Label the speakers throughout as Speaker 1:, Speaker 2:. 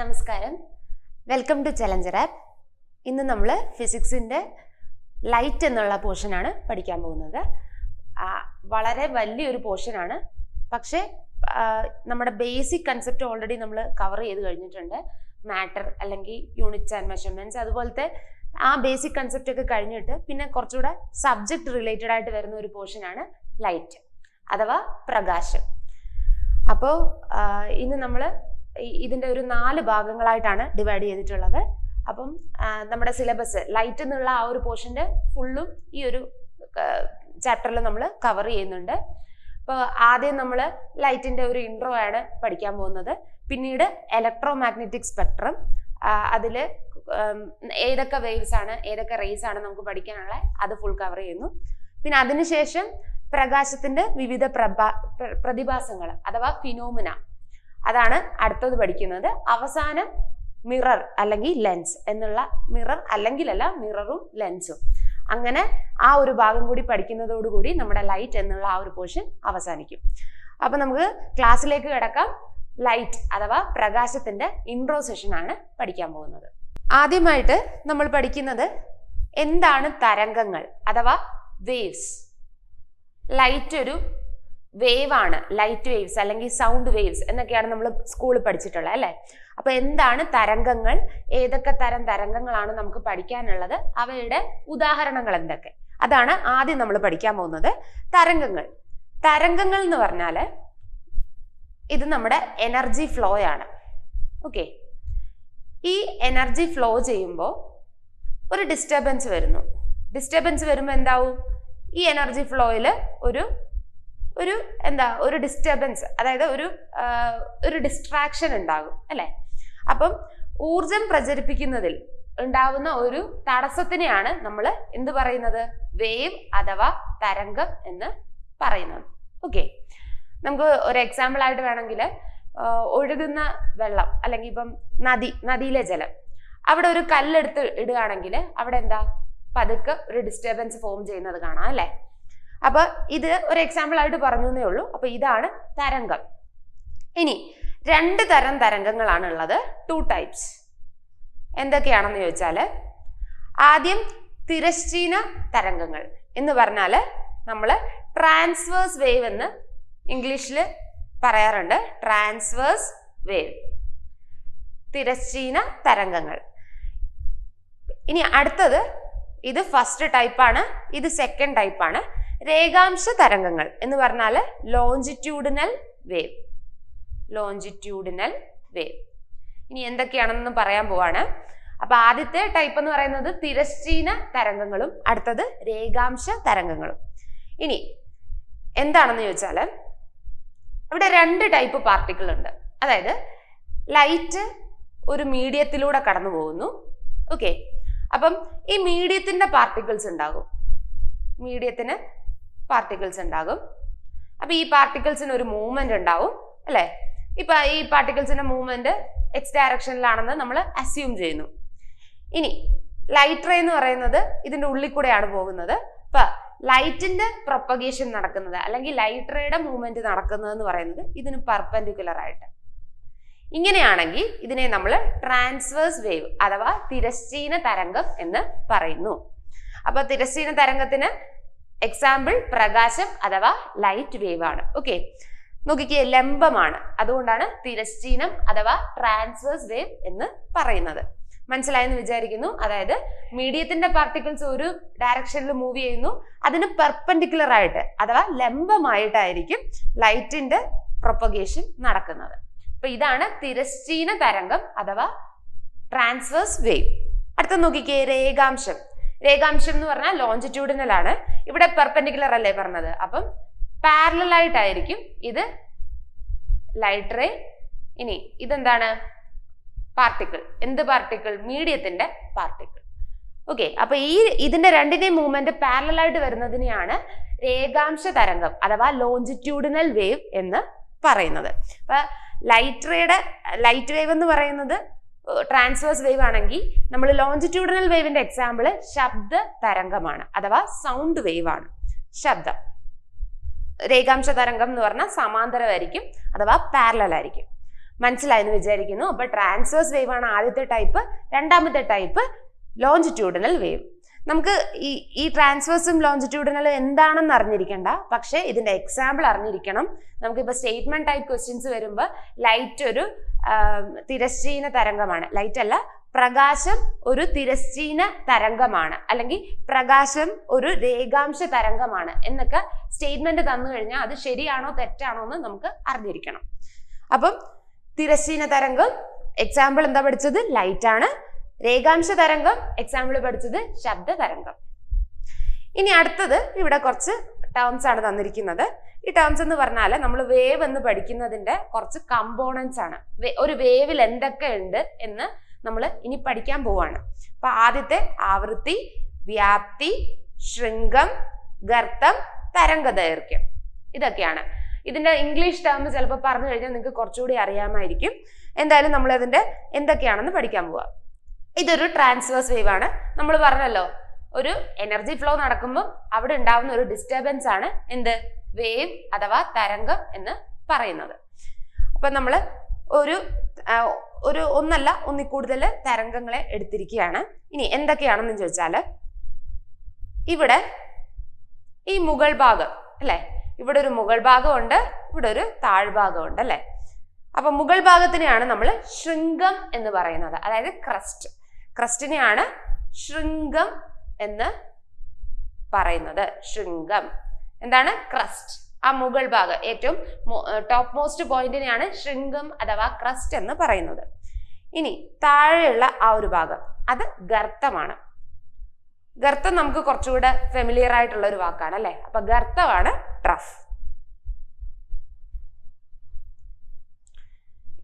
Speaker 1: നമസ്കാരം. Welcome to challenger app ഇന്ന് നമ്മൾ ഫിസിക്സിന്റെ ലൈറ്റ് എന്നുള്ള പോർഷനാണ് പഠിക്കാൻ പോകുന്നത്. വളരെ വലിയൊരു പോർഷനാണ് പക്ഷേ നമ്മുടെ ബേസിക് കൺസെപ്റ്റ് ഓൾറെഡി നമ്മൾ കവർ ചെയ്ത് കഴിഞ്ഞിട്ടുണ്ട്. മാറ്റർ അല്ലെങ്കിൽ യൂണിറ്റ്സ് ആൻഡ് മെഷർമെന്റ്സ് അതുപോലത്തെ ആ ബേസിക് കൺസെപ്റ്റ് ഒക്കെ കഴിഞ്ഞിട്ട് പിന്നെ കുറച്ചുകൂടെ സബ്ജക്റ്റ് റിലേറ്റഡ് ആയിട്ട് വരുന്ന ഒരു പോർഷനാണ് ലൈറ്റ് അഥവാ പ്രകാശം. അപ്പോൾ ഇന്ന് നമ്മൾ ഇതിന്റെ ഒരു നാല് ഭാഗങ്ങളായിട്ടാണ് ഡിവൈഡ് ചെയ്തിട്ടുള്ളത്. അപ്പം നമ്മുടെ സിലബസ് ലൈറ്റ് എന്നുള്ള ആ ഒരു പോർഷന്റെ ഫുള്ളും ഈ ഒരു ചാപ്റ്ററിൽ നമ്മൾ കവർ ചെയ്യുന്നുണ്ട്. അപ്പോൾ ആദ്യം നമ്മൾ ലൈറ്റിന്റെ ഒരു ഇൻട്രോ ആണ് പഠിക്കാൻ പോകുന്നത്. പിന്നീട് ഇലക്ട്രോ മാഗ്നറ്റിക് സ്പെക്ട്രം അതിൽ ഏതൊക്കെ വേവ്സ് ആണ് ഏതൊക്കെ റേസ് ആണ് നമുക്ക് പഠിക്കാനുള്ള അത് ഫുൾ കവർ ചെയ്യുന്നു. പിന്നെ അതിനുശേഷം പ്രകാശത്തിന്റെ വിവിധ പ്രഭാ പ്രതിഭാസങ്ങൾ അഥവാ ഫിനോമിന അതാണ് അടുത്തത് പഠിക്കുന്നത്. അവസാനം മിറർ അല്ലെങ്കിൽ ലെൻസ് എന്നുള്ള മിറർ അല്ലെങ്കിൽ അല്ല മിററും ലെൻസും അങ്ങനെ ആ ഒരു ഭാഗം കൂടി പഠിക്കുന്നതോടുകൂടി നമ്മുടെ ലൈറ്റ് എന്നുള്ള ആ ഒരു പോർഷൻ അവസാനിക്കും. അപ്പൊ നമുക്ക് ക്ലാസ്സിലേക്ക് കിടക്കാം. ലൈറ്റ് അഥവാ പ്രകാശത്തിന്റെ ഇൻട്രോ സെഷൻ ആണ് പഠിക്കാൻ പോകുന്നത്. ആദ്യമായിട്ട് നമ്മൾ പഠിക്കുന്നത് എന്താണ് തരംഗങ്ങൾ അഥവാ വേവ്സ് ലൈറ്റ് ഒരു വേവ് ആണ് ലൈറ്റ് വേവ്സ് അല്ലെങ്കിൽ സൗണ്ട് വേവ്സ് എന്നൊക്കെയാണ് നമ്മൾ സ്കൂളിൽ പഠിച്ചിട്ടുള്ളത് അല്ലേ? അപ്പൊ എന്താണ് തരംഗങ്ങൾ? ഏതൊക്കെ തരം തരംഗങ്ങളാണ് നമുക്ക് പഠിക്കാനുള്ളത്? അവയുടെ ഉദാഹരണങ്ങൾ എന്തൊക്കെ? അതാണ് ആദ്യം നമ്മൾ പഠിക്കാൻ പോകുന്നത്. തരംഗങ്ങൾ. തരംഗങ്ങൾ എന്ന് പറഞ്ഞാൽ ഇത് നമ്മുടെ എനർജി ഫ്ലോ ആണ്. ഓക്കെ ഈ എനർജി ഫ്ലോ ചെയ്യുമ്പോൾ ഒരു ഡിസ്റ്റർബൻസ് വരുന്നു. ഡിസ്റ്റർബൻസ് വരുമ്പോൾ എന്താവും? ഈ എനർജി ഫ്ലോയിൽ ഒരു ഒരു എന്താ ഒരു ഡിസ്റ്റർബൻസ് അതായത് ഒരു ഒരു ഡിസ്ട്രാക്ഷൻ ഉണ്ടാകും അല്ലേ? അപ്പം ഊർജം പ്രചരിപ്പിക്കുന്നതിൽ ഉണ്ടാവുന്ന ഒരു തടസ്സത്തിനെയാണ് നമ്മൾ എന്ത് പറയുന്നത്? വേവ് അഥവാ തരംഗം എന്ന് പറയുന്നത്. ഓക്കെ നമുക്ക് ഒരു എക്സാമ്പിൾ ആയിട്ട് വേണമെങ്കിൽ ഒഴുകുന്ന വെള്ളം അല്ലെങ്കിൽ ഇപ്പം നദി നദിയിലെ ജലം. അവിടെ ഒരു കല്ലെടുത്ത് ഇടുകയാണെങ്കിൽ അവിടെ എന്താ? പതുക്കെ ഒരു ഡിസ്റ്റർബൻസ് ഫോം ചെയ്യുന്നത് കാണാം അല്ലേ? അപ്പൊ ഇത് ഒരു എക്സാമ്പിൾ ആയിട്ട് പറഞ്ഞു എന്നേ ഉള്ളൂ. അപ്പൊ ഇതാണ് തരംഗം. ഇനി രണ്ട് തരം തരംഗങ്ങളാണ് ഉള്ളത്. ടു ടൈപ്സ് എന്തൊക്കെയാണെന്ന് ചോദിച്ചാൽ ആദ്യം തിരശ്ചീന തരംഗങ്ങൾ എന്ന് പറഞ്ഞാൽ നമ്മൾ ട്രാൻസ്വേഴ്സ് വേവ് എന്ന് ഇംഗ്ലീഷിൽ പറയാറുണ്ട്. ട്രാൻസ്വേഴ്സ് വേവ് തിരശ്ചീന തരംഗങ്ങൾ. ഇനി അടുത്തത് ഇത് ഫസ്റ്റ് ടൈപ്പാണ് ഇത് സെക്കൻഡ് ടൈപ്പാണ് രേഖാംശ തരംഗങ്ങൾ എന്ന് പറഞ്ഞാൽ ലോഞ്ചിറ്റ്യൂഡിനൽ വേവ് ലോഞ്ചിറ്റ്യൂഡിനൽ വേവ് ഇനി എന്തൊക്കെയാണെന്ന് പറയാൻ പോവാണ്. അപ്പൊ ആദ്യത്തെ ടൈപ്പ് എന്ന് പറയുന്നത് തിരശ്ചീന തരംഗങ്ങളും അടുത്തത് രേഖാംശ തരംഗങ്ങളും. ഇനി എന്താണെന്ന് ചോദിച്ചാൽ ഇവിടെ രണ്ട് ടൈപ്പ് പാർട്ടിക്കിൾ ഉണ്ട്. അതായത് ലൈറ്റ് ഒരു മീഡിയത്തിലൂടെ കടന്നു പോകുന്നു. ഓക്കെ അപ്പം ഈ മീഡിയത്തിന്റെ പാർട്ടിക്കിൾസ് ഉണ്ടാകും. മീഡിയത്തിന് പാർട്ടിക്കിൾസ് ഉണ്ടാകും. അപ്പൊ ഈ പാർട്ടിക്കിൾസിന് ഒരു മൂവ്മെന്റ് ഉണ്ടാവും അല്ലെ? ഇപ്പൊ ഈ പാർട്ടിക്കിൾസിന്റെ മൂവ്മെന്റ് എക്സ് ഡയറക്ഷനിലാണെന്ന് നമ്മൾ അസ്യൂം ചെയ്യുന്നു. ഇനി ലൈറ്റ് റേ എന്ന് പറയുന്നത് ഇതിന്റെ ഉള്ളിൽ കൂടെയാണ് പോകുന്നത്. ഇപ്പൊ ലൈറ്റിന്റെ പ്രൊപ്പഗേഷൻ നടക്കുന്നത് അല്ലെങ്കിൽ ലൈറ്റ് റേയുടെ മൂവ്മെന്റ് നടക്കുന്നത് എന്ന് പറയുന്നത് ഇതിന് പെർപെൻഡിക്കുലർ ആയിട്ട്. ഇങ്ങനെയാണെങ്കിൽ ഇതിനെ നമ്മൾ ട്രാൻസ്വേഴ്സ് വേവ് അഥവാ തിരശ്ചീന തരംഗം എന്ന് പറയുന്നു. അപ്പൊ തിരശ്ചീന തരംഗത്തിന് എക്സാമ്പിൾ പ്രകാശം അഥവാ ലൈറ്റ് വേവ് ആണ്. ഓക്കെ നോക്കിക്കേ ലംബമാണ്. അതുകൊണ്ടാണ് തിരശ്ചീനം അഥവാ ട്രാൻസ്വേഴ്സ് വേവ് എന്ന് പറയുന്നത്. മനസ്സിലായെന്ന് വിചാരിക്കുന്നു. അതായത് മീഡിയത്തിന്റെ പാർട്ടിക്കിൾസ് ഒരു ഡയറക്ഷനിൽ മൂവ് ചെയ്യുന്നു. അതിന് പെർപെൻഡിക്കുലർ ആയിട്ട് അഥവാ ലംബമായിട്ടായിരിക്കും ലൈറ്റിന്റെ പ്രൊപ്പഗേഷൻ നടക്കുന്നത്. അപ്പൊ ഇതാണ് തിരശ്ചീന തരംഗം അഥവാ ട്രാൻസ്വേഴ്സ് വേവ് അടുത്ത നോക്കിക്കേ രേഖാംശം. രേഖാംശം എന്ന് പറഞ്ഞാൽ ലോഞ്ചിറ്റ്യൂഡിനൽ ആണ്. ഇവിടെ പെർപെൻഡിക്കുലർ അല്ലേ പറഞ്ഞത്? അപ്പം പാരലൽ ആയിട്ടായിരിക്കും ഇത് ലൈറ്റ് റേ ഇനി ഇതെന്താണ്? പാർട്ടിക്കിൾ എന്ത് പാർട്ടിക്കിൾ മീഡിയത്തിന്റെ പാർട്ടിക്കിൾ ഓക്കെ അപ്പൊ ഈ ഇതിന്റെ രണ്ടിന്റെയും മൂവ്മെന്റ് പാരലായിട്ട് വരുന്നതിനെയാണ് രേഖാംശ തരംഗം അഥവാ ലോഞ്ചിറ്റ്യൂഡിനൽ വേവ് എന്ന് പറയുന്നത്. അപ്പൊ ലൈറ്റ് റേയുടെ ലൈറ്റ് വേവ് എന്ന് പറയുന്നത് ട്രാൻസ്വേഴ്സ് വേവ് ആണെങ്കിൽ നമ്മൾ ലോഞ്ചിറ്റ്യൂഡിനൽ വേവിന്റെ എക്സാമ്പിൾ ശബ്ദ തരംഗമാണ് അഥവാ സൗണ്ട് വേവ് ആണ്. ശബ്ദം. രേഖാംശ തരംഗം എന്ന് പറഞ്ഞാൽ സമാന്തരമായിരിക്കും അഥവാ പാരലൽ ആയിരിക്കും. മനസ്സിലായെന്ന് വിചാരിക്കുന്നു? അപ്പൊ ട്രാൻസ്വേഴ്സ് വേവ് ആണ് ആദ്യത്തെ ടൈപ്പ് രണ്ടാമത്തെ ടൈപ്പ് ലോഞ്ചിറ്റ്യൂഡിനൽ വേവ് നമുക്ക് ഈ ഈ ട്രാൻസ്വേഴ്സും ലോഞ്ചിറ്റ്യൂഡിനൽ എന്താണെന്ന് അറിഞ്ഞിരിക്കണ്ട. പക്ഷേ ഇതിന്റെ എക്സാമ്പിൾ അറിഞ്ഞിരിക്കണം. നമുക്കിപ്പോൾ സ്റ്റേറ്റ്മെന്റ് ടൈപ്പ് ക്വസ്റ്റ്യൻസ് വരുമ്പോൾ ലൈറ്റ് ഒരു തിരശ്ചീന തരംഗമാണ്. ലൈറ്റ് അല്ല പ്രകാശം ഒരു തിരശ്ചീന തരംഗമാണ്. അല്ലെങ്കിൽ പ്രകാശം ഒരു രേഖാംശ തരംഗമാണ് എന്നൊക്കെ സ്റ്റേറ്റ്മെന്റ് തന്നു കഴിഞ്ഞാൽ അത് ശരിയാണോ തെറ്റാണോ എന്ന് നമുക്ക് അറിഞ്ഞിരിക്കണം. അപ്പം തിരശ്ചീന തരംഗം എക്സാമ്പിൾ എന്താ പഠിച്ചത്? ലൈറ്റ് ആണ്. രേഖാംശ തരംഗം എക്സാമ്പിൾ പഠിച്ചത് ശബ്ദ തരംഗം. ഇനി അടുത്തത് ഇവിടെ കുറച്ച് ടേംസ് ആണ് തന്നിരിക്കുന്നത്. ഈ ടേംസ് എന്ന് പറഞ്ഞാൽ നമ്മൾ വേവ് എന്ന് പഠിക്കുന്നതിന്റെ കുറച്ച് കമ്പോണൻസ് ആണ്. ഒരു വേവിൽ എന്തൊക്കെ ഉണ്ട് എന്ന് നമ്മൾ ഇനി പഠിക്കാൻ പോവാണ്. അപ്പൊ ആദ്യത്തെ ആവൃത്തി വ്യാപ്തി ശൃംഗം ഗർത്തം തരംഗദൈർഘ്യം ഇതൊക്കെയാണ്. ഇതിന്റെ ഇംഗ്ലീഷ് ടേം ചിലപ്പോൾ പറഞ്ഞു കഴിഞ്ഞാൽ നിങ്ങൾക്ക് കുറച്ചുകൂടി അറിയാമായിരിക്കും. എന്തായാലും നമ്മൾ അതിന്റെ എന്തൊക്കെയാണെന്ന് പഠിക്കാൻ പോവാം. ഇതൊരു ട്രാൻസ്വേഴ്സ് വേവ് ആണ്. നമ്മൾ പറഞ്ഞല്ലോ ഒരു എനർജി ഫ്ലോ നടക്കുമ്പോൾ അവിടെ ഉണ്ടാവുന്ന ഒരു ഡിസ്റ്റർബൻസ് ആണ് എന്ത്? വേവ് അഥവാ തരംഗം എന്ന് പറയുന്നത്. അപ്പൊ നമ്മൾ ഒരു ഒരു ഒന്നല്ല ഒന്നിൽ കൂടുതൽ തരംഗങ്ങളെ എടുത്തിരിക്കുകയാണ്. ഇനി എന്തൊക്കെയാണെന്ന് ചോദിച്ചാൽ ഇവിടെ ഈ മുകൾ ഭാഗം അല്ലെ? ഇവിടെ ഒരു മുകൾ ഭാഗമുണ്ട് ഇവിടെ ഒരു താഴ്ഭാഗമുണ്ട് അല്ലെ? അപ്പൊ മുകൾ ഭാഗത്തിനെയാണ് നമ്മൾ ശൃംഗം എന്ന് പറയുന്നത്. അതായത് ക്രസ്റ്റ് ക്രസ്റ്റിനെയാണ് ശൃംഗം എന്ന് പറയുന്നത്. ശൃംഗം. എന്താണ്? ക്രസ്റ്റ് ആ മുകൾ ഭാഗം ഏറ്റവും ടോപ്പ് മോസ്റ്റ് പോയിന്റിനെയാണ് ശൃംഗം അഥവാ ക്രസ്റ്റ് എന്ന് പറയുന്നത്. ഇനി താഴെയുള്ള ആ ഒരു ഭാഗം അത് ഗർത്തമാണ്. ഗർത്തം നമുക്ക് കുറച്ചുകൂടെ ഫെമിലിയർ ആയിട്ടുള്ള ഒരു വാക്കാണ് അല്ലെ? അപ്പൊ ഗർത്തമാണ് ട്രഫ്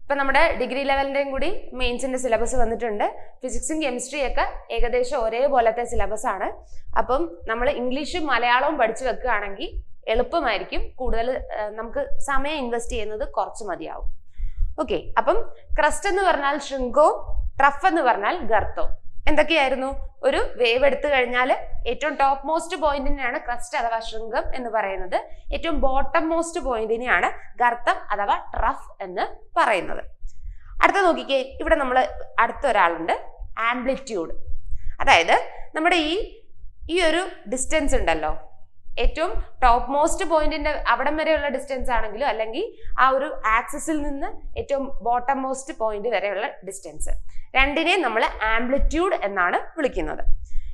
Speaker 1: ഇപ്പൊ നമ്മുടെ ഡിഗ്രി ലെവലിന്റെയും കൂടി മെയിൻസിന്റെ സിലബസ് വന്നിട്ടുണ്ട്. ഫിസിക്സും കെമിസ്ട്രിയും ഒക്കെ ഏകദേശം ഒരേപോലത്തെ സിലബസാണ് അപ്പം നമ്മൾ ഇംഗ്ലീഷും മലയാളവും പഠിച്ചു വെക്കുകയാണെങ്കിൽ എളുപ്പമായിരിക്കും. കൂടുതൽ നമുക്ക് സമയം ഇൻവെസ്റ്റ് ചെയ്യുന്നത് കുറച്ച് മതിയാവും. ഓക്കെ. അപ്പം ക്രസ്റ്റ് എന്ന് പറഞ്ഞാൽ ശൃംഗവും ട്രഫ് എന്ന് പറഞ്ഞാൽ ഗർത്തവും എന്തൊക്കെയായിരുന്നു? ഒരു വേവ് എടുത്തു കഴിഞ്ഞാൽ ഏറ്റവും ടോപ്പ് മോസ്റ്റ് പോയിന്റിനെയാണ് ക്രസ്റ്റ് അഥവാ ശൃംഗം എന്ന് പറയുന്നത്. ഏറ്റവും ബോട്ടം മോസ്റ്റ് പോയിന്റിനെയാണ് ഗർത്തം അഥവാ ട്രഫ് എന്ന് പറയുന്നത്. അടുത്ത നോക്കിക്കേ ഇവിടെ നമ്മൾ അടുത്തൊരാളുണ്ട് ആംപ്ലിറ്റ്യൂഡ് അതായത് നമ്മുടെ ഈ ഈ ഒരു ഡിസ്റ്റൻസ് ഉണ്ടല്ലോ ഏറ്റവും ടോപ്പ് മോസ്റ്റ് പോയിന്റിന്റെ അവിടം വരെയുള്ള ഡിസ്റ്റൻസ് ആണെങ്കിലും അല്ലെങ്കിൽ ആ ഒരു ആക്സിസിൽ നിന്ന് ഏറ്റവും ബോട്ടം മോസ്റ്റ് പോയിന്റ് വരെയുള്ള ഡിസ്റ്റൻസ്. രണ്ടിനെ നമ്മൾ ആംപ്ലിറ്റ്യൂഡ് എന്നാണ് വിളിക്കുന്നത്.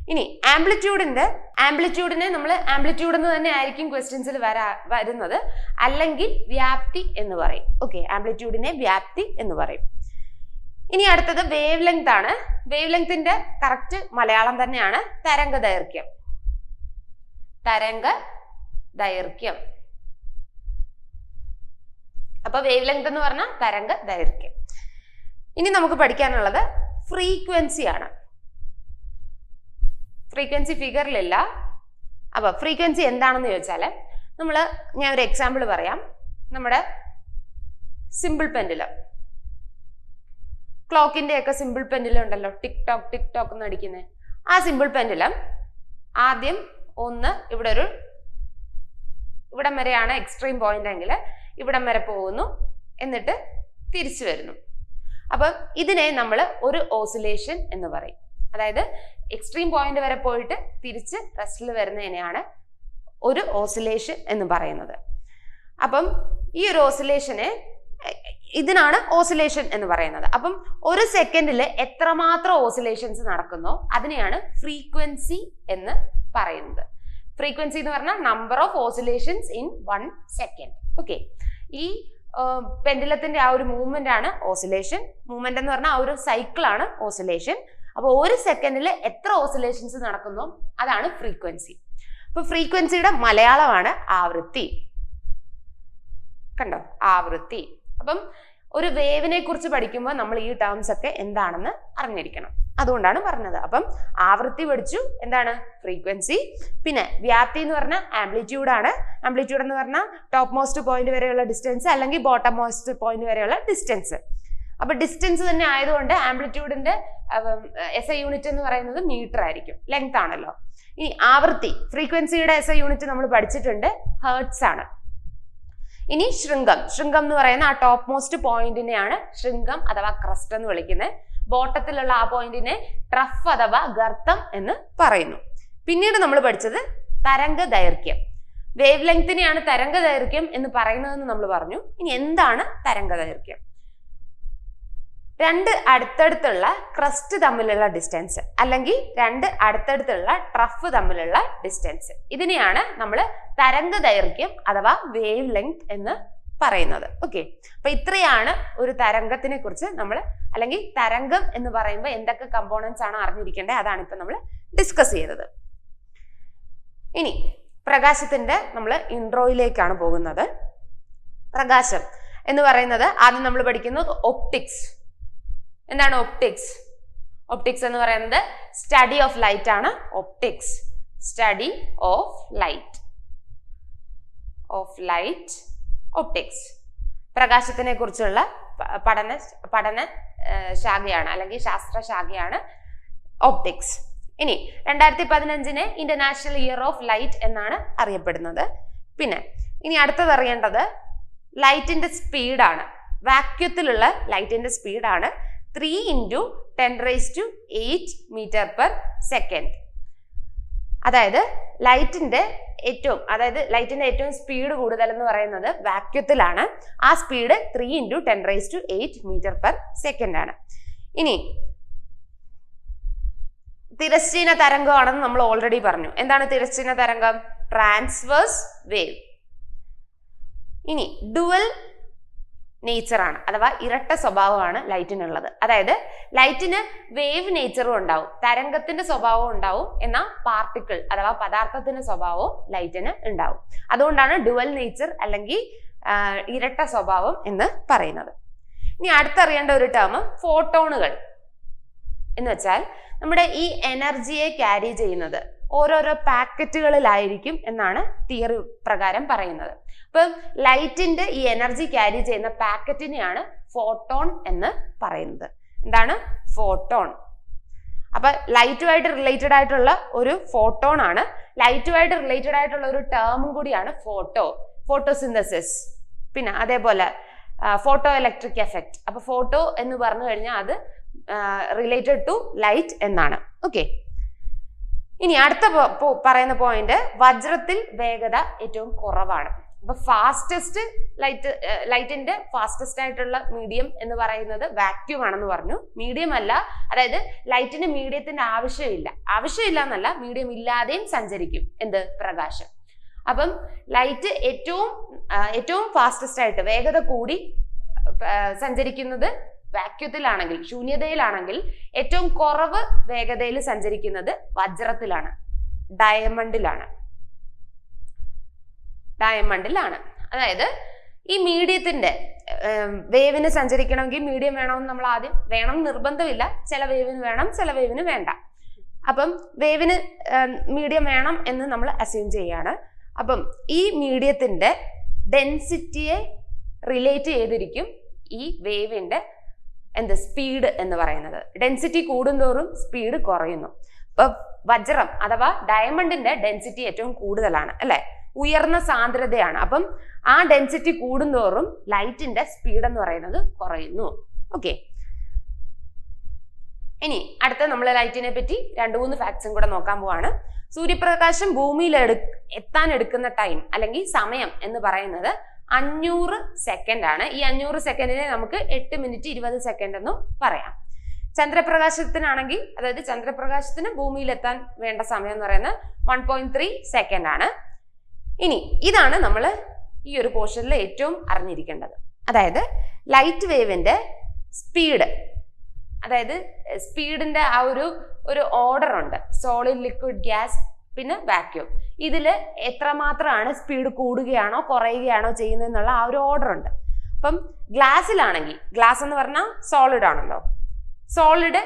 Speaker 1: ഇനി ആംപ്ലിറ്റ്യൂഡിന്റെ ആംപ്ലിറ്റ്യൂഡിനെ നമ്മൾ ആംപ്ലിറ്റ്യൂഡ് എന്ന് തന്നെ ആയിരിക്കും ക്വസ്റ്റ്യൻസിൽ വരാ വരുന്നത്. അല്ലെങ്കിൽ വ്യാപ്തി എന്ന് പറയും. ഓക്കെ ആംപ്ലിറ്റ്യൂഡിനെ വ്യാപ്തി എന്ന് പറയും. ഇനി അടുത്തത് വേവ് ലെങ്ത് ആണ്. വേവ് ലെങ്ത്തിന്റെ കറക്റ്റ് മലയാളം തന്നെയാണ് തരംഗ ദൈർഘ്യം തരംഗ ദൈർഘ്യം. അപ്പൊ വേവ് ലെങ്ത് എന്ന് പറഞ്ഞാൽ തരംഗ ദൈർഘ്യം. ഇനി നമുക്ക് പഠിക്കാനുള്ളത് ഫ്രീക്വൻസി ആണ്. ഫ്രീക്വൻസി ഫിഗറിലില്ല അപ്പൊ ഫ്രീക്വൻസി എന്താണെന്ന് ചോദിച്ചാൽ നമ്മൾ ഞാൻ ഒരു എക്സാമ്പിൾ പറയാം. നമ്മുടെ സിമ്പിൾ പെൻഡിൽ ക്ലോക്കിന്റെ ഒക്കെ സിമ്പിൾ പെൻഡിലുണ്ടല്ലോ ടിക് ടോക്ക് ടിക് ടോക്ക് എന്ന് അടിക്കുന്നത് ആ സിമ്പിൾ പെൻഡിലും ആദ്യം ഒന്ന് ഇവിടെ ഒരു ഇവിടം വരെയാണ് എക്സ്ട്രീം പോയിന്റ് എങ്കിൽ ഇവിടം വരെ പോകുന്നു. എന്നിട്ട് തിരിച്ചു വരുന്നു. അപ്പം ഇതിനെ നമ്മൾ ഒരു ഓസിലേഷൻ എന്ന് പറയും. അതായത് എക്സ്ട്രീം പോയിന്റ് വരെ പോയിട്ട് തിരിച്ച് റെസ്റ്റിൽ വരുന്നതിനെയാണ് ഒരു ഓസിലേഷൻ എന്ന് പറയുന്നത്. അപ്പം ഈ ഒരു ഓസിലേഷനെ ഇതിനാണ് ഓസിലേഷൻ എന്ന് പറയുന്നത്. അപ്പം ഒരു സെക്കൻഡിൽ എത്രമാത്രം ഓസിലേഷൻസ് നടക്കുന്നോ അതിനെയാണ് ഫ്രീക്വൻസി എന്ന് പറയുന്നത്. ഫ്രീക്വൻസി എന്ന് പറഞ്ഞാൽ number of oscillations in one second okay ഈ പെൻഡിലത്തിന്റെ ആ ഒരു മൂവ്മെന്റ് ആണ് ഓസിലേഷൻ മൂവ്മെന്റ് എന്ന് പറഞ്ഞാൽ ആ ഒരു സൈക്കിളാണ് ഓസിലേഷൻ അപ്പോൾ ഒരു സെക്കൻഡിൽ എത്ര ഓസിലേഷൻസ് നടക്കുന്നു? അതാണ് ഫ്രീക്വൻസി അപ്പൊ ഫ്രീക്വൻസിയുടെ മലയാളമാണ് ആവൃത്തി. കണ്ടോ? ആവൃത്തി. അപ്പം ഒരു വേവിനെ കുറിച്ച് പഠിക്കുമ്പോൾ നമ്മൾ ഈ ടേംസ് ഒക്കെ എന്താണെന്ന് അറിഞ്ഞിരിക്കണം. അതുകൊണ്ടാണ് പറഞ്ഞത്. അപ്പം ആവൃത്തി പഠിച്ചു. എന്താണ്? ഫ്രീക്വൻസി. പിന്നെ വ്യാപ്തി എന്ന് പറഞ്ഞാൽ ആംപ്ലിറ്റ്യൂഡ് ആണ്. ആംപ്ലിറ്റ്യൂഡ് എന്ന് പറഞ്ഞാൽ ടോപ്പ് മോസ്റ്റ് പോയിന്റ് വരെയുള്ള ഡിസ്റ്റൻസ് അല്ലെങ്കിൽ ബോട്ടം മോസ്റ്റ് പോയിന്റ് വരെയുള്ള ഡിസ്റ്റൻസ്. അപ്പൊ ഡിസ്റ്റൻസ് തന്നെ ആയതുകൊണ്ട് ആംപ്ലിറ്റ്യൂഡിന്റെ എസ് ഐ യൂണിറ്റ് എന്ന് പറയുന്നത് മീറ്റർ ആയിരിക്കും. ലെങ്ത് ആണല്ലോ. ഈ ആവൃത്തി. ഫ്രീക്വൻസിയുടെ എസ് ഐ യൂണിറ്റ് നമ്മൾ പഠിച്ചിട്ടുണ്ട്. ഹേർട്സ് ആണ്. ഇനി ശൃംഗം. ശൃംഗം എന്ന് പറയുന്ന ആ ടോപ്പ് മോസ്റ്റ് പോയിന്റിനെയാണ് ശൃംഗം അഥവാ ക്രസ്റ്റ് എന്ന് വിളിക്കുന്നത്. ബോട്ടത്തിലുള്ള ആ പോയിന്റിനെ ട്രഫ് അഥവാ ഗർത്തം എന്ന് പറയുന്നു. പിന്നീട് നമ്മൾ പഠിച്ചത് തരംഗ ദൈർഘ്യം. വേവ് ലെങ്തിനെയാണ് തരംഗ ദൈർഘ്യം എന്ന് പറയുന്നതെന്ന് നമ്മൾ പറഞ്ഞു. ഇനി എന്താണ് തരംഗ ദൈർഘ്യം? രണ്ട് അടുത്തടുത്തുള്ള ക്രസ്റ്റ് തമ്മിലുള്ള ഡിസ്റ്റൻസ് അല്ലെങ്കിൽ രണ്ട് അടുത്തടുത്തുള്ള ട്രഫ് തമ്മിലുള്ള ഡിസ്റ്റൻസ് ഇതിനെയാണ് നമ്മൾ തരംഗ ദൈർഘ്യം അഥവാ വേവ് ലെങ്ത് എന്ന് പറയുന്നത്. ഓക്കെ അപ്പൊ ഇത്രയാണ് ഒരു തരംഗത്തിനെ കുറിച്ച് നമ്മൾ അല്ലെങ്കിൽ തരംഗം എന്ന് പറയുമ്പോൾ എന്തൊക്കെ കമ്പോണൻസ് ആണ് അറിഞ്ഞിരിക്കേണ്ടത് അതാണ് ഇപ്പൊ നമ്മൾ ഡിസ്കസ് ചെയ്തത്. ഇനി പ്രകാശത്തിന്റെ നമ്മൾ ഇൻട്രോയിലേക്കാണ് പോകുന്നത്. പ്രകാശം എന്ന് പറയുന്നത് ആദ്യം നമ്മൾ പഠിക്കുന്നത് ഒപ്റ്റിക്സ് എന്താണ് ഒപ്റ്റിക്സ് ഒപ്റ്റിക്സ് എന്ന് പറയുന്നത് സ്റ്റഡി ഓഫ് ലൈറ്റ് ആണ് optics study of light of light optics പ്രകാശത്തിനെ കുറിച്ചുള്ള പഠന പഠന ശാഖയാണ് അല്ലെങ്കിൽ ശാസ്ത്ര ശാഖയാണ് ഒപ്റ്റിക്സ് ഇനി രണ്ടായിരത്തി പതിനഞ്ചിന് ഇന്റർനാഷണൽ ഇയർ ഓഫ് ലൈറ്റ് എന്നാണ് അറിയപ്പെടുന്നത്. പിന്നെ ഇനി അടുത്തത് അറിയേണ്ടത് ലൈറ്റിന്റെ സ്പീഡാണ് വാക്യത്തിലുള്ള ലൈറ്റിന്റെ സ്പീഡാണ് three into ten raise to eight metre per second അതായത് ലൈറ്റിന്റെ ഏറ്റവും അതായത് ലൈറ്റിന്റെ ഏറ്റവും സ്പീഡ് കൂടുതൽ എന്ന് പറയുന്നത് വാക്യത്തിലാണ്. ആ speed three into ten raise to eight metre per second ആണ്. ഇനി തിരശ്ചീന തരംഗമാണെന്ന് നമ്മൾ ഓൾറെഡി പറഞ്ഞു. എന്താണ് തിരശ്ചീന തരംഗം? ട്രാൻസ്വേഴ്സ് വേവ് ഇനി ഡുവൽ നേച്ചറാണ്. അഥവാ ഇരട്ട സ്വഭാവമാണ് ലൈറ്റിനുള്ളത്. അതായത് ലൈറ്റിന് വേവ് നേച്ചറും ഉണ്ടാവും തരംഗത്തിന്റെ സ്വഭാവവും ഉണ്ടാവും എന്നാൽ പാർട്ടിക്കിൾ അഥവാ പദാർത്ഥത്തിന്റെ സ്വഭാവവും ലൈറ്റിന് ഉണ്ടാവും. അതുകൊണ്ടാണ് ഡുവൽ നേച്ചർ അല്ലെങ്കിൽ ഇരട്ട സ്വഭാവം എന്ന് പറയുന്നത്. ഇനി അടുത്തറിയേണ്ട ഒരു ടേം ഫോട്ടോണുകൾ എന്ന് വെച്ചാൽ നമ്മുടെ ഈ എനർജിയെ ക്യാരി ചെയ്യുന്നത് ഓരോരോ പാക്കറ്റുകളിലായിരിക്കും എന്നാണ് തിയറി പ്രകാരം പറയുന്നത്. അപ്പം ലൈറ്റിന്റെ ഈ എനർജി ക്യാരി ചെയ്യുന്ന പാക്കറ്റിനെയാണ് ഫോട്ടോൺ എന്ന് പറയുന്നത്. എന്താണ്? ഫോട്ടോൺ. അപ്പൊ ലൈറ്റുമായിട്ട് റിലേറ്റഡ് ആയിട്ടുള്ള ഒരു ഫോട്ടോൺ ആണ്. ലൈറ്റുമായിട്ട് റിലേറ്റഡ് ആയിട്ടുള്ള ഒരു ടേമും കൂടിയാണ് ഫോട്ടോ. ഫോട്ടോസിന്തസിസ്. പിന്നെ അതേപോലെ ഫോട്ടോ ഇലക്ട്രിക് എഫക്റ്റ്. അപ്പൊ ഫോട്ടോ എന്ന് പറഞ്ഞു കഴിഞ്ഞാൽ അത് റിലേറ്റഡ് ടു ലൈറ്റ് എന്നാണ്. ഓക്കെ. ഇനി അടുത്ത പറയുന്ന പോയിന്റ് വജ്രത്തിൽ വേഗത ഏറ്റവും കുറവാണ്. അപ്പൊ ഫാസ്റ്റസ്റ്റ് ലൈറ്റ് ലൈറ്റിന്റെ ഫാസ്റ്റസ്റ്റ് ആയിട്ടുള്ള മീഡിയം എന്ന് പറയുന്നത് വാക്യൂം ആണെന്ന് പറഞ്ഞു. മീഡിയം അല്ല അതായത് ലൈറ്റിന് മീഡിയത്തിന്റെ ആവശ്യമില്ല ആവശ്യമില്ല. എന്നല്ല മീഡിയം ഇല്ലാതെയും സഞ്ചരിക്കും. എന്ത്? പ്രകാശം. അപ്പം ലൈറ്റ് ഏറ്റവും ഏറ്റവും ഫാസ്റ്റസ്റ്റ് ആയിട്ട് വേഗത കൂടി സഞ്ചരിക്കുന്നത് വാക്യൂത്തിലാണെങ്കിൽ ശൂന്യതയിലാണെങ്കിൽ ഏറ്റവും കുറവ് വേഗതയിൽ സഞ്ചരിക്കുന്നത് വജ്രത്തിലാണ് ഡയമണ്ടിലാണ് ഡയമണ്ടിലാണ് അതായത് ഈ മീഡിയത്തിന്റെ വേവിന് സഞ്ചരിക്കണമെങ്കിൽ മീഡിയം വേണമെന്ന് നമ്മൾ ആദ്യം വേണം നിർബന്ധമില്ല. ചില വേവിന് വേണം ചില വേവിന് വേണ്ട. അപ്പം വേവിന് മീഡിയം വേണം എന്ന് നമ്മൾ അസ്യൂം ചെയ്യാണ്. അപ്പം ഈ മീഡിയത്തിന്റെ ഡെൻസിറ്റിയെ റിലേറ്റ് ചെയ്തിരിക്കും ഈ വേവിന്റെ എന്ത് സ്പീഡ് എന്ന് പറയുന്നത്. ഡെൻസിറ്റി കൂടുന്തോറും സ്പീഡ് കുറയുന്നു. ഇപ്പൊ വജ്രം അഥവാ ഡയമണ്ടിന്റെ ഡെൻസിറ്റി ഏറ്റവും കൂടുതലാണ് അല്ലെ? ഉയർന്ന സാന്ദ്രതയാണ്. അപ്പം ആ ഡെൻസിറ്റി കൂടുന്തോറും ലൈറ്റിന്റെ സ്പീഡ് എന്ന് പറയുന്നത് കുറയുന്നു. ഓക്കെ ഇനി അടുത്ത നമ്മൾ ലൈറ്റിനെ പറ്റി രണ്ട് മൂന്ന് ഫാക്ട്സും കൂടെ നോക്കാൻ പോവാണ്. സൂര്യപ്രകാശം ഭൂമിയിൽ എടു എത്താൻ എടുക്കുന്ന ടൈം അല്ലെങ്കിൽ സമയം എന്ന് പറയുന്നത് അഞ്ഞൂറ് സെക്കൻഡ് ആണ്. ഈ അഞ്ഞൂറ് സെക്കൻഡിനെ നമുക്ക് എട്ട് മിനിറ്റ് ഇരുപത് സെക്കൻഡ് എന്നും പറയാം. ചന്ദ്രപ്രകാശത്തിനാണെങ്കിൽ അതായത് ചന്ദ്രപ്രകാശത്തിന് ഭൂമിയിൽ എത്താൻ വേണ്ട സമയം എന്ന് പറയുന്നത് വൺ പോയിന്റ് ത്രീ സെക്കൻഡ് ആണ്. ഇനി ഇതാണ് നമ്മൾ ഈ ഒരു പോർഷനിൽ ഏറ്റവും അറിഞ്ഞിരിക്കേണ്ടത്. അതായത് ലൈറ്റ് വേവിന്റെ സ്പീഡ് അതായത് സ്പീഡിന്റെ ആ ഒരു ഒരു ഓർഡർ ഉണ്ട്. സോളിഡ് ലിക്വിഡ് ഗ്യാസ് പിന്നെ വാക്യൂം ഇതിൽ എത്രമാത്രമാണ് സ്പീഡ് കൂടുകയാണോ കുറയുകയാണോ ചെയ്യുന്നതെന്നുള്ള ആ ഒരു ഓർഡർ ഉണ്ട്. അപ്പം ഗ്ലാസ്സിലാണെങ്കിൽ ഗ്ലാസ് എന്ന് പറഞ്ഞാൽ സോളിഡ് ആണല്ലോ. സോളിഡ്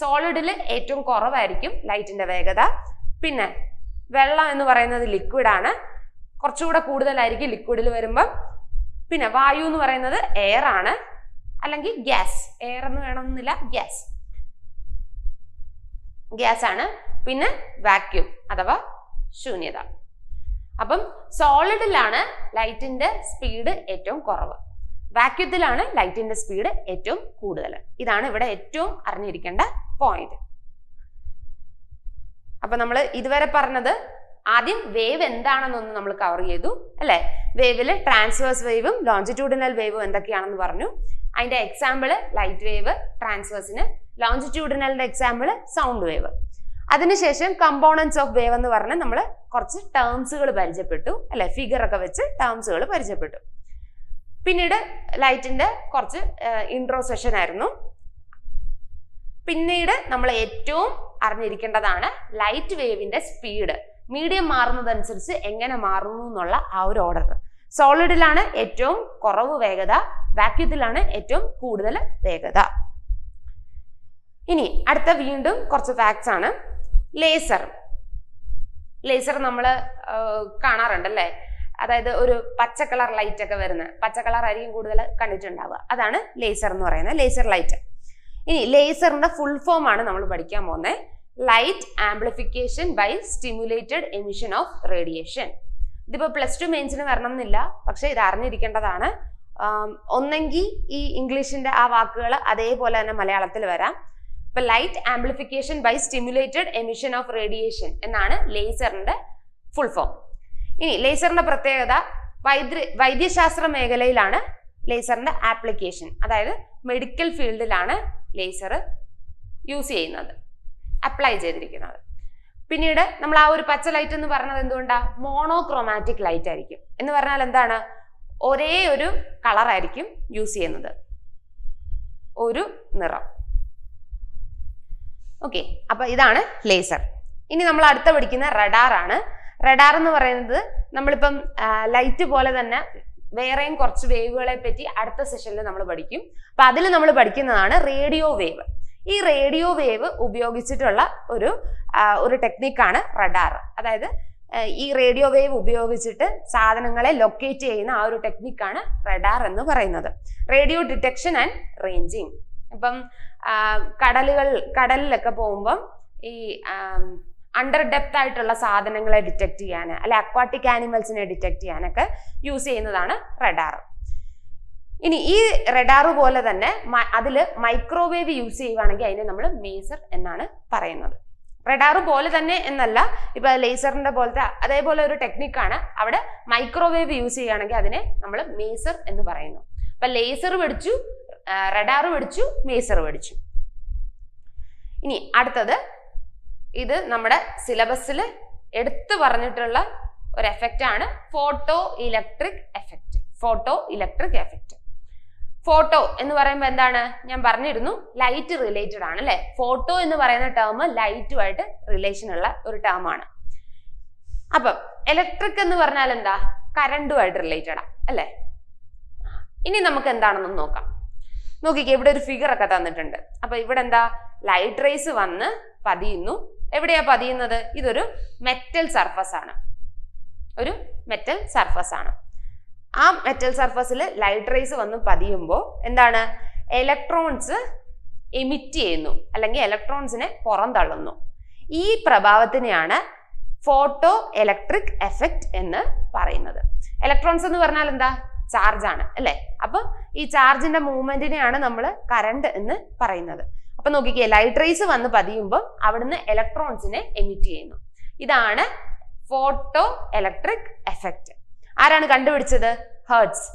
Speaker 1: സോളിഡിൽ ഏറ്റവും കുറവായിരിക്കും ലൈറ്റിന്റെ വേഗത. പിന്നെ വെള്ളം എന്ന് പറയുന്നത് ലിക്വിഡ് ആണ്. കുറച്ചുകൂടെ കൂടുതലായിരിക്കും ലിക്വിഡിൽ വരുമ്പം. പിന്നെ വായു എന്ന് പറയുന്നത് എയർ ആണ്. അല്ലെങ്കിൽ ഗ്യാസ് എയർ എന്ന് വേണമെന്നില്ല ഗ്യാസ് ഗ്യാസ് ആണ്. പിന്നെ വാക്യൂം അഥവാ ശൂന്യത. അപ്പം സോളിഡിലാണ് ലൈറ്റിന്റെ സ്പീഡ് ഏറ്റവും കുറവ്. വാക്യൂത്തിലാണ് ലൈറ്റിന്റെ സ്പീഡ് ഏറ്റവും കൂടുതൽ. ഇതാണ് ഇവിടെ ഏറ്റവും അറിഞ്ഞിരിക്കേണ്ട പോയിന്റ് അപ്പൊ നമ്മൾ ഇതുവരെ പറഞ്ഞത് ആദ്യം വേവ് എന്താണെന്നൊന്ന് നമ്മൾ കവർ ചെയ്തു അല്ലെ? വേവിൽ ട്രാൻസ്വേഴ്സ് വേവും ലോഞ്ചിറ്റ്യൂഡിനൽ വേവും എന്തൊക്കെയാണെന്ന് പറഞ്ഞു. അതിന്റെ എക്സാമ്പിൾ ലൈറ്റ് വേവ് ട്രാൻസ്വേഴ്സിന് ലോഞ്ചിറ്റ്യൂഡിനലിന്റെ എക്സാമ്പിൾ സൗണ്ട് വേവ് അതിനുശേഷം കമ്പോണൻസ് ഓഫ് വേവ് എന്ന് പറഞ്ഞ് നമ്മൾ കുറച്ച് ടേംസുകൾ പരിചയപ്പെട്ടു അല്ലെ? ഫിഗർ ഒക്കെ വെച്ച് ടേംസുകൾ പരിചയപ്പെട്ടു. പിന്നീട് ലൈറ്റിന്റെ കുറച്ച് ഇൻട്രോ സെഷൻ ആയിരുന്നു. പിന്നീട് നമ്മൾ ഏറ്റവും അറിഞ്ഞിരിക്കേണ്ടതാണ് ലൈറ്റ് വേവിന്റെ സ്പീഡ് മീഡിയം മാറുന്നതനുസരിച്ച് എങ്ങനെ മാറുന്നു എന്നുള്ള ആ ഒരു ഓർഡർ സോളിഡിലാണ് ഏറ്റവും കുറവ് വേഗത വാക്യത്തിലാണ് ഏറ്റവും കൂടുതൽ വേഗത. ഇനി അടുത്ത വീണ്ടും കുറച്ച് ഫാക്ട്സ് ആണ്. ലേസർ. ലേസർ നമ്മൾ കാണാറുണ്ടല്ലേ? അതായത് ഒരു പച്ച കളർ ലൈറ്റ് ഒക്കെ വരുന്ന പച്ച കളർ ആയിരിക്കും കൂടുതൽ കണ്ടിട്ടുണ്ടാവുക. അതാണ് ലേസർ എന്ന് പറയുന്നത് ലേസർ ലൈറ്റ് ഇനി ലേസറിന്റെ ഫുൾ ഫോം ആണ് നമ്മൾ പഠിക്കാൻ പോകുന്നത്. Light amplification by stimulated emission of radiation ഇതിപ്പോ പ്ലസ് ടു മെയിൻസിന് വരണം എന്നില്ല പക്ഷെ ഇത് അറിഞ്ഞിരിക്കേണ്ടതാണ്. ഒന്നെങ്കിൽ ഈ ഇംഗ്ലീഷിന്റെ ആ വാക്കുകൾ അതേപോലെ തന്നെ മലയാളത്തിൽ വരാം. ഇപ്പൊ light amplification by stimulated emission of radiation എന്നാണ് ലേസറിന്റെ ഫുൾ ഫോം ഇനി ലേസറിന്റെ പ്രത്യേകത വൈദ്യ വൈദ്യശാസ്ത്ര മേഖലയിലാണ് ലേസറിന്റെ ആപ്ലിക്കേഷൻ അതായത് മെഡിക്കൽ ഫീൽഡിലാണ് ലേസർ യൂസ് ചെയ്യുന്നത് അപ്ലൈ ചെയ്തിരിക്കുന്നത്. പിന്നീട് നമ്മൾ ആ ഒരു പച്ച ലൈറ്റ് എന്ന് പറഞ്ഞത് എന്തുകൊണ്ടാ? മോണോക്രോമാറ്റിക് ലൈറ്റ് ആയിരിക്കും. എന്ന് പറഞ്ഞാൽ എന്താണ്? ഒരേ ഒരു കളറായിരിക്കും യൂസ് ചെയ്യുന്നത്. ഒരു നിറം. ഓക്കെ അപ്പൊ ഇതാണ് ലേസർ ഇനി നമ്മൾ അടുത്ത പഠിക്കുന്ന റഡാർ ആണ്. റഡാർ എന്ന് പറയുന്നത് നമ്മളിപ്പം ലൈറ്റ് പോലെ തന്നെ വേറെയും കുറച്ച് വേവുകളെ പറ്റി അടുത്ത സെഷനിൽ നമ്മൾ പഠിക്കും. അപ്പൊ അതിൽ നമ്മൾ പഠിക്കുന്നതാണ് റേഡിയോ വേവ് ഈ റേഡിയോ വേവ് ഉപയോഗിച്ചിട്ടുള്ള ഒരു ഒരു ടെക്നിക്കാണ് റഡാർ അതായത് ഈ റേഡിയോ വേവ് ഉപയോഗിച്ചിട്ട് സാധനങ്ങളെ ലൊക്കേറ്റ് ചെയ്യുന്ന ആ ഒരു ടെക്നിക്കാണ് റഡാർ എന്ന് പറയുന്നത്. റേഡിയോ ഡിറ്റക്ഷൻ ആൻഡ് റേഞ്ചിങ് ഇപ്പം കടലുകൾ കടലിലൊക്കെ പോകുമ്പം ഈ അണ്ടർ ഡെപ്ത് ആയിട്ടുള്ള സാധനങ്ങളെ ഡിറ്റക്ട് ചെയ്യാൻ അല്ലെ അക്വാട്ടിക് ആനിമൽസിനെ ഡിറ്റക്ട് ചെയ്യാനൊക്കെ യൂസ് ചെയ്യുന്നതാണ് റഡാർ ഇനി ഈ റഡാർ പോലെ തന്നെ അതിൽ മൈക്രോവേവ് യൂസ് ചെയ്യുവാണെങ്കിൽ അതിനെ നമ്മൾ മേസർ എന്നാണ് പറയുന്നത്. റഡാർ പോലെ തന്നെ എന്നല്ല ഇപ്പൊ ലേസറിന്റെ പോലത്തെ അതേപോലെ ഒരു ടെക്നിക്കാണ് അവിടെ മൈക്രോവേവ് യൂസ് ചെയ്യുകയാണെങ്കിൽ അതിനെ നമ്മൾ മേസർ എന്ന് പറയുന്നു. അപ്പൊ ലേസർ പഠിച്ചു റഡാർ പഠിച്ചു മേസർ പഠിച്ചു ഇനി അടുത്തത് ഇത് നമ്മുടെ സിലബസിൽ എടുത്തു പറഞ്ഞിട്ടുള്ള ഒരു എഫക്റ്റ് ആണ് photo electric effect photo electric effect photo എന്ന് പറയുമ്പോൾ എന്താണ്? ഞാൻ പറഞ്ഞിരുന്നു ലൈറ്റ് റിലേറ്റഡ് ആണ് അല്ലെ? ഫോട്ടോ എന്ന് പറയുന്ന ടേം ലൈറ്റുമായിട്ട് റിലേഷൻ ഉള്ള ഒരു ടേം ആണ്. അപ്പം ഇലക്ട്രിക് എന്ന് പറഞ്ഞാൽ എന്താ? കറണ്ടുമായിട്ട് റിലേറ്റഡാ അല്ലെ? ഇനി നമുക്ക് എന്താണെന്ന് നോക്കാം. നോക്കിക്കേ ഇവിടെ ഒരു ഫിഗർ ഒക്കെ തന്നിട്ടുണ്ട്. അപ്പൊ ഇവിടെ എന്താ? ലൈറ്റ് റേസ് വന്ന് പതിയുന്നു. എവിടെയാ പതിയുന്നത്? ഇതൊരു മെറ്റൽ സർഫസ് ആണ്. ഒരു മെറ്റൽ സർഫസ് ആണ്. ആ മെറ്റൽ സർഫസിൽ ലൈറ്റ് റേസ് വന്ന് പതിയുമ്പോൾ എന്താണ്? ഇലക്ട്രോൺസ് എമിറ്റ് ചെയ്യുന്നു. അല്ലെങ്കിൽ ഇലക്ട്രോൺസിനെ പുറന്തള്ളുന്നു. ഈ പ്രഭാവത്തിനെയാണ് ഫോട്ടോ ഇലക്ട്രിക് എഫക്റ്റ് എന്ന് പറയുന്നത്. ഇലക്ട്രോൺസ് എന്ന് പറഞ്ഞാൽ എന്താ? ചാർജ് ആണ് അല്ലെ? അപ്പൊ ഈ ചാർജിന്റെ മൂവ്മെന്റിനെയാണ് നമ്മൾ കറണ്ട് എന്ന് പറയുന്നത്. അപ്പൊ നോക്കിക്കേ ലൈറ്റ് റേസ് വന്ന് പതിയുമ്പോൾ അവിടുന്ന് ഇലക്ട്രോൺസിനെ എമിറ്റ് ചെയ്യുന്നു. ഇതാണ് ഫോട്ടോ ഇലക്ട്രിക് എഫക്റ്റ് ആരാണ് കണ്ടുപിടിച്ചത്? ഹേർട്സ്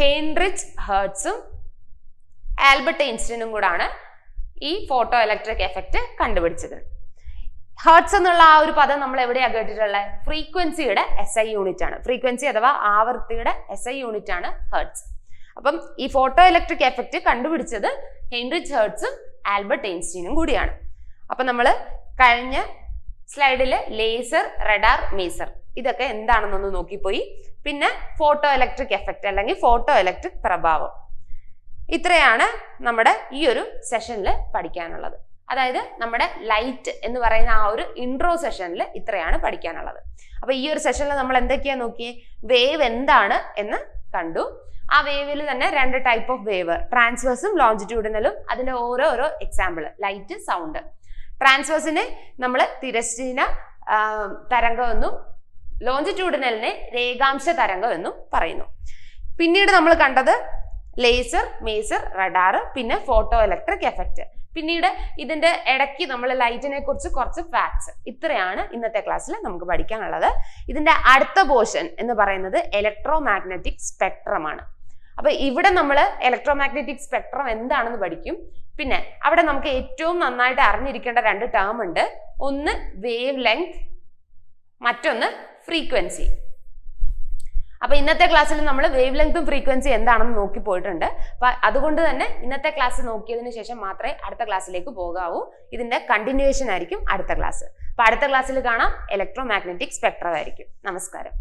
Speaker 1: ഹെൻറിച്ച് ഹേർട്സും ആൽബർട്ട് ഐൻസ്റ്റീനും കൂടാണ് ഈ ഫോട്ടോ ഇലക്ട്രിക് എഫക്റ്റ് കണ്ടുപിടിച്ചത്. ഹേർട്സ് എന്നുള്ള ആ ഒരു പദം നമ്മൾ എവിടെയാണ് കേട്ടിട്ടുള്ളത് ഫ്രീക്വൻസിയുടെ എസ് ഐ യൂണിറ്റ് ആണ്. ഫ്രീക്വൻസി അഥവാ ആവർത്തിയുടെ എസ് ഐ യൂണിറ്റ് ആണ് ഹേർട്സ് അപ്പം ഈ ഫോട്ടോ ഇലക്ട്രിക് എഫക്റ്റ് കണ്ടുപിടിച്ചത് ഹെൻറിച്ച് ഹേർട്സും ആൽബർട്ട് ഐൻസ്റ്റീനും കൂടിയാണ്. അപ്പൊ നമ്മൾ കഴിഞ്ഞ സ്ലൈഡിൽ ലേസർ റെഡാർ മേസർ ഇതൊക്കെ എന്താണെന്നൊന്ന് നോക്കിപ്പോയി. പിന്നെ ഫോട്ടോ ഇലക്ട്രിക് എഫക്റ്റ് അല്ലെങ്കിൽ ഫോട്ടോ ഇലക്ട്രിക് പ്രഭാവം. ഇത്രയാണ് നമ്മുടെ ഈ ഒരു സെഷനിൽ പഠിക്കാനുള്ളത്. അതായത് നമ്മുടെ ലൈറ്റ് എന്ന് പറയുന്ന ആ ഒരു ഇൻട്രോ സെഷനിൽ ഇത്രയാണ് പഠിക്കാനുള്ളത്. അപ്പൊ ഈ ഒരു സെഷനിൽ നമ്മൾ എന്തൊക്കെയാ നോക്കിയേ? വേവ് എന്താണ് എന്ന് കണ്ടു. ആ വേവിൽ തന്നെ രണ്ട് ടൈപ്പ് ഓഫ് വേവ് ട്രാൻസ്വേഴ്സും ലോഞ്ചിറ്റ്യൂഡിനലും അതിന്റെ ഓരോ ഓരോ എക്സാമ്പിൾ ലൈറ്റ് സൗണ്ട് ട്രാൻസ്വേഴ്സിനെ നമ്മൾ തിരശ്ചീന തരംഗം തരംഗമെന്നും ലോഞ്ചിറ്റ്യൂഡിനലിനെ രേഖാംശ തരംഗം എന്നും പറയുന്നു. പിന്നീട് നമ്മൾ കണ്ടത് ലേസർ മേസർ റഡാർ പിന്നെ ഫോട്ടോ ഇലക്ട്രിക് എഫക്റ്റ് പിന്നീട് ഇതിന്റെ ഇടയ്ക്ക് നമ്മൾ ലൈറ്റിനെ കുറിച്ച് കുറച്ച് ഫാക്ട്സ് ഇത്രയാണ് ഇന്നത്തെ ക്ലാസ്സിൽ നമുക്ക് പഠിക്കാനുള്ളത്. ഇതിന്റെ അടുത്ത പോർഷൻ എന്ന് പറയുന്നത് ഇലക്ട്രോ മാഗ്നറ്റിക് സ്പെക്ട്രം ആണ്. അപ്പൊ ഇവിടെ നമ്മൾ ഇലക്ട്രോ മാഗ്നറ്റിക് സ്പെക്ട്രം എന്താണെന്ന് പഠിക്കും. പിന്നെ അവിടെ നമുക്ക് ഏറ്റവും നന്നായിട്ട് അറിഞ്ഞിരിക്കേണ്ട രണ്ട് ടേം ഉണ്ട്. ഒന്ന് വേവ് ലെങ്ത് മറ്റൊന്ന് ഫ്രീക്വൻസി അപ്പൊ ഇന്നത്തെ ക്ലാസ്സിൽ നമ്മൾ വേവ് ലെങ്ത്തും ഫ്രീക്വൻസി എന്താണെന്ന് നോക്കി പോയിട്ടുണ്ട്. അപ്പൊ അതുകൊണ്ട് തന്നെ ഇന്നത്തെ ക്ലാസ് നോക്കിയതിന് ശേഷം മാത്രമേ അടുത്ത ക്ലാസ്സിലേക്ക് പോകാവൂ. ഇതിന്റെ കണ്ടിന്യൂവേഷൻ ആയിരിക്കും അടുത്ത ക്ലാസ്. അപ്പോൾ അടുത്ത ക്ലാസ്സിൽ കാണാം ഇലക്ട്രോ മാഗ്നറ്റിക് സ്പെക്ട്രം ആയിരിക്കും. നമസ്കാരം.